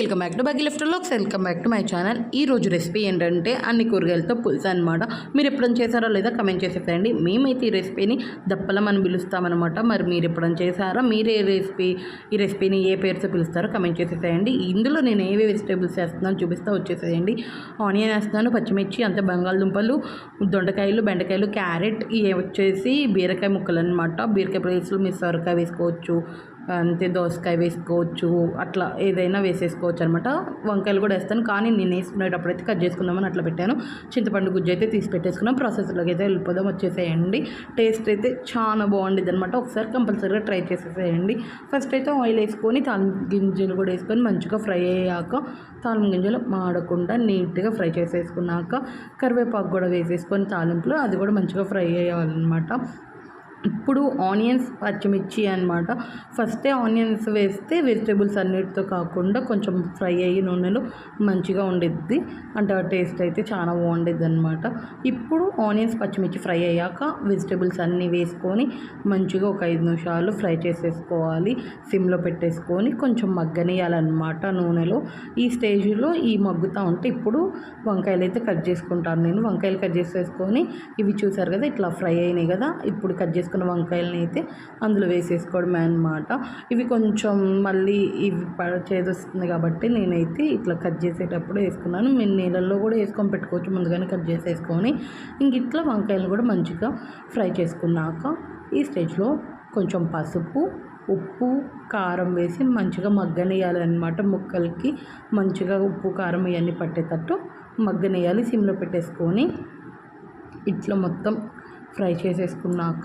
Welcome back to బగ్గి లెఫ్ట్ lakhs. Welcome back to my channel. ఈ రోజు రెసిపీ ఏంటంటే అన్ని కూరగాయలతో పులుసు అనమాట మీరు ఎప్పుడైనా చేశారో లేదా కమెంట్ చేసేసేయండి మేమైతే ఈ రెసిపీని దప్పలం అని పిలుస్తామన్నమాట. మరి మీరు ఎప్పుడైనా చేశారా? మీరే రెసిపీ ఈ రెసిపీని ఏ పేరుతో పిలుస్తారో కమెంట్ చేసేసేయండి ఇందులో నేను ఏవే వెజిటేబుల్స్ వేస్తున్నాను చూపిస్తా వచ్చేసేయండి. ఆనియన్ వేస్తున్నాను పచ్చిమిర్చి అంతే బంగాళదుంపలు దొండకాయలు బెండకాయలు క్యారెట్ ఇవి వచ్చేసి బీరకాయ ముక్కలు అనమాట బీరకాయ ప్లేస్లో మీరు సొరకాయ వేసుకోవచ్చు అంతే దోసకాయ వేసుకోవచ్చు అట్లా ఏదైనా వేసేసుకోవచ్చు అనమాట వంకాయలు కూడా వేస్తాను కానీ నేను వేసుకునేటప్పుడు అయితే కట్ చేసుకుందామని అట్లా పెట్టాను. చింతపండు గుజ్జు అయితే తీసి పెట్టేసుకున్నాం. ప్రాసెస్లోకి అయితే వెళ్ళిపోదాం వచ్చేసేయండి. టేస్ట్ అయితే చాలా బాగుండేది అనమాట ఒకసారి కంపల్సరీగా ట్రై చేసేసేయండి. ఫస్ట్ అయితే ఆయిల్ వేసుకొని తాలిం గింజలు కూడా వేసుకొని మంచిగా ఫ్రై అయ్యాక తాలిం గింజలు మాడకుండా నీట్గా ఫ్రై చేసేసుకున్నాక కరివేపాకు కూడా వేసేసుకొని తాలింపులో అది కూడా మంచిగా ఫ్రై అయ్యాలన్నమాట. ఇప్పుడు ఆనియన్స్ పచ్చిమిర్చి అనమాట ఫస్టే ఆనియన్స్ వేస్తే వెజిటేబుల్స్ అన్నిటితో కాకుండా కొంచెం ఫ్రై అయ్యి నూనెలో మంచిగా ఉండిద్ది. అంటే ఆ టేస్ట్ అయితే చాలా బాగుండేది అనమాట ఇప్పుడు ఆనియన్స్ పచ్చిమిర్చి ఫ్రై అయ్యాక వెజిటేబుల్స్ అన్నీ వేసుకొని మంచిగా ఒక ఐదు నిమిషాలు ఫ్రై చేసేసుకోవాలి. సిమ్లో పెట్టేసుకొని కొంచెం మగ్గనియాలన్నమాట నూనెలో. ఈ స్టేజ్లో ఈ మగ్గుతూ ఉంటే ఇప్పుడు వంకాయలు అయితే కట్ చేసుకుంటాను నేను. వంకాయలు కట్ చేసేసుకొని ఇవి చూసారు కదా ఇట్లా ఫ్రై అయినాయి కదా ఇప్పుడు కట్ చేసుకున్న వంకాయలని అయితే అందులో వేసేసుకోవడమే అనమాట ఇవి కొంచెం మళ్ళీ ఇవి చేదొస్తుంది కాబట్టి నేనైతే ఇట్లా కట్ చేసేటప్పుడు వేసుకున్నాను. మీరు నీళ్ళల్లో కూడా వేసుకొని పెట్టుకోవచ్చు. ముందుగానే కట్ చేసేసుకొని ఇంక ఇట్లా వంకాయలు కూడా మంచిగా ఫ్రై చేసుకున్నాక ఈ స్టేజ్లో కొంచెం పసుపు ఉప్పు కారం వేసి మంచిగా మగ్గనేయాలన్నమాట ముక్కలకి మంచిగా ఉప్పు కారం ఇవన్నీ పట్టేటట్టు మగ్గనేయాలి సిమ్లో పెట్టేసుకొని ఇట్లా మొత్తం ఫ్రై చేసేసుకున్నాక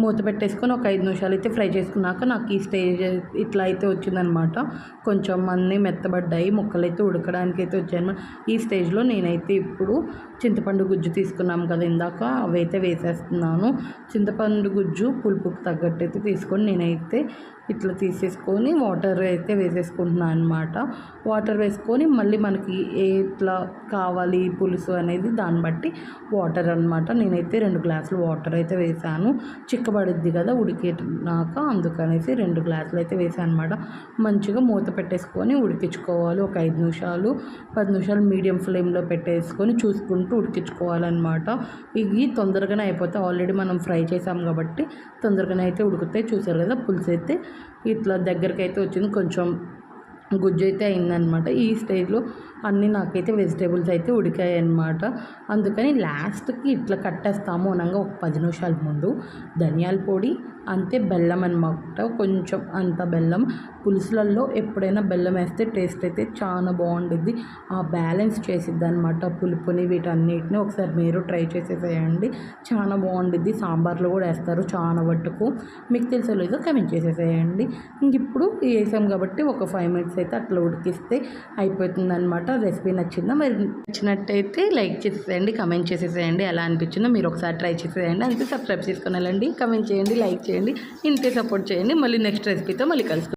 మూత పెట్టేసుకొని ఒక ఐదు నిమిషాలు అయితే ఫ్రై చేసుకున్నాక నాకు ఈ స్టేజ్ ఇట్లా అయితే వచ్చిందనమాట కొంచెం అన్నీ మెత్తబడ్డాయి ముక్కలు అయితే ఉడకడానికి అయితే వచ్చాయన్నమాట. ఈ స్టేజ్లో నేనైతే ఇప్పుడు చింతపండు గుజ్జు తీసుకున్నాం కదా ఇందాక అవైతే వేసేస్తున్నాను. చింతపండు గుజ్జు పులుపుకి తగ్గట్టు అయితే తీసుకొని నేనైతే ఇట్లా తీసేసుకొని వాటర్ అయితే వేసేసుకుంటున్నాను అనమాట వాటర్ వేసుకొని మళ్ళీ మనకి ఎట్లా కావాలి పులుసు అనేది దాన్ని బట్టి వాటర్ అనమాట నేనైతే రెండు గ్లాసులు వాటర్ అయితే వేసాను. చిక్కబడుద్ది కదా ఉడికేనాక అందుకనేసి రెండు గ్లాసులు అయితే వేసాను అనమాట మంచిగా మూత పెట్టేసుకొని ఉడికించుకోవాలి. ఒక ఐదు నిమిషాలు పది నిమిషాలు మీడియం ఫ్లేమ్లో పెట్టేసుకొని చూసుకుంటూ ఉడికించుకోవాలన్నమాట. ఇవి తొందరగానే అయిపోతాయి. ఆల్రెడీ మనం ఫ్రై చేసాం కాబట్టి తొందరగానే అయితే ఉడుకుతాయి. చూసారు కదా పులుసు అయితే ఇట్లా దగ్గరికి అయితే వచ్చింది. కొంచెం గుజ్జు అయితే అయిందనమాట. ఈ స్టేజ్లో అన్నీ నాకైతే వెజిటేబుల్స్ అయితే ఉడికాయి అనమాట అందుకని లాస్ట్కి ఇట్లా కట్టేస్తాము అనగా ఒక పది నిమిషాల ముందు. ధనియాల పొడి అంతే బెల్లం అనమాట కొంచెం అంత బెల్లం. పులుసులలో ఎప్పుడైనా బెల్లం వేస్తే టేస్ట్ అయితే చాలా బాగుంటుంది ఆ బ్యాలెన్స్ చేసిద్ది అనమాట పులుపుని వీటన్నిటిని ఒకసారి మీరు ట్రై చేసేసేయండి. చాలా బాగుంటుంది సాంబార్లో కూడా వేస్తారు చాలా వట్టుకు మీకు తెలిసే లేదో కమెంట్ చేసేసేయండి. ఇంక ఇప్పుడు వేసాం కాబట్టి ఒక ఫైవ్ మినిట్స్ అయితే అట్లా ఉడికిస్తే అయిపోతుందనమాట రెసిపీ నచ్చిందా? మరి నచ్చినట్టయితే లైక్ చేసేసేయండి కమెంట్ చేసేసేయండి. ఎలా అనిపించిందో మీరు ఒకసారి ట్రై చేసేయండి అంతే సబ్స్క్రైబ్ చేసుకుని వెళ్ళండి. కమెంట్ చేయండి లైక్ చేయండి. ఇంతే సపోర్ట్ చేయండి. మళ్ళీ నెక్స్ట్ రెసిపీతో మళ్ళీ కలుసుకుందాం.